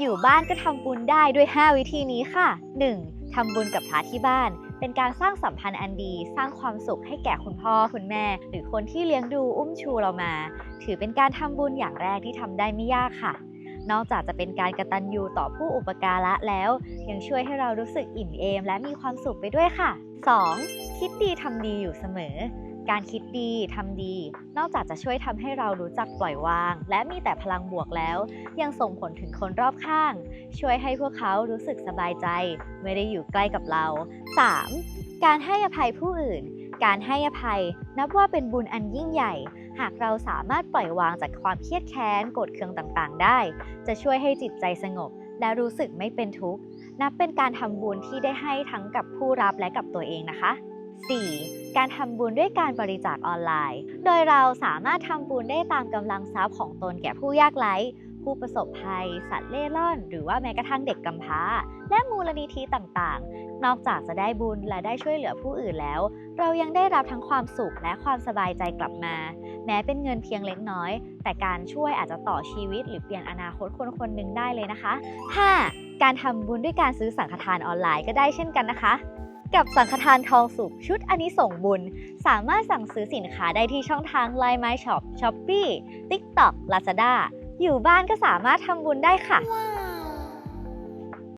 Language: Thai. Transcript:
อยู่บ้านก็ทำบุญได้ด้วย 5 วิธีนี้ค่ะ 1. ทำบุญกับพระที่บ้าน เป็นการสร้างสัมพันธ์อันดี สร้างความสุขให้แก่คุณพ่อคุณแม่ หรือคนที่เลี้ยงดูอุ้มชูเรามา ถือเป็นการทำบุญอย่างแรกที่ทำได้ไม่ยากค่ะ นอกจากจะเป็นการกระตันยูต่อผู้อุปการะแล้ว ยังช่วยให้เรารู้สึกอิ่มเอม และมีความสุขไปด้วยค่ะ 2. คิดดีทำดีอยู่เสมอ การคิดดีทำดี นอกจากจะช่วยทำให้เรารู้จักปล่อยวาง และมีแต่พลังบวกแล้ว ยังส่งผลถึงคนรอบข้าง ช่วยให้พวกเขารู้สึกสบายใจ ไม่ได้อยู่ใกล้กับเรา 3. การให้อภัยผู้อื่น การให้อภัย นับว่าเป็นบุญอันยิ่งใหญ่ หากเราสามารถปล่อยวางจากความเครียดแค้นโกรธเคืองต่างๆ ได้ จะช่วยให้จิตใจสงบ และรู้สึกไม่เป็นทุกข์นับเป็นการทำบุญที่ได้ให้ทั้งกับผู้รับและกับตัวเองนะคะ 4. การทำบุญด้วยการบริจาคออนไลน์ โดยเราสามารถทำบุญได้ตามกำลังทรัพย์ของตนแก่ผู้ยากไร้ ผู้ประสบภัย สัตว์เล่ร่อน หรือว่าแม้กระทั่งเด็กกำพร้า และมูลนิธิต่างๆ นอกจากจะได้บุญและได้ช่วยเหลือผู้อื่นแล้ว เรายังได้รับทั้งความสุขและความสบายใจกลับมา แม้เป็นเงินเพียงเล็กน้อย แต่การช่วยอาจจะต่อชีวิต หรือเปลี่ยนอนาคตคนคนหนึ่งได้เลยนะคะ 5. การทำบุญด้วยการซื้อสังฆทานออนไลน์ก็ได้เช่นกันนะคะ กับสังฆทานทองสุขชุดอนิสงส์บุญ สามารถสั่งซื้อสินค้าได้ที่ช่องทาง Line My Shop, Shopee, TikTok, Lazada อยู่บ้านก็สามารถทำบุญได้ค่ะ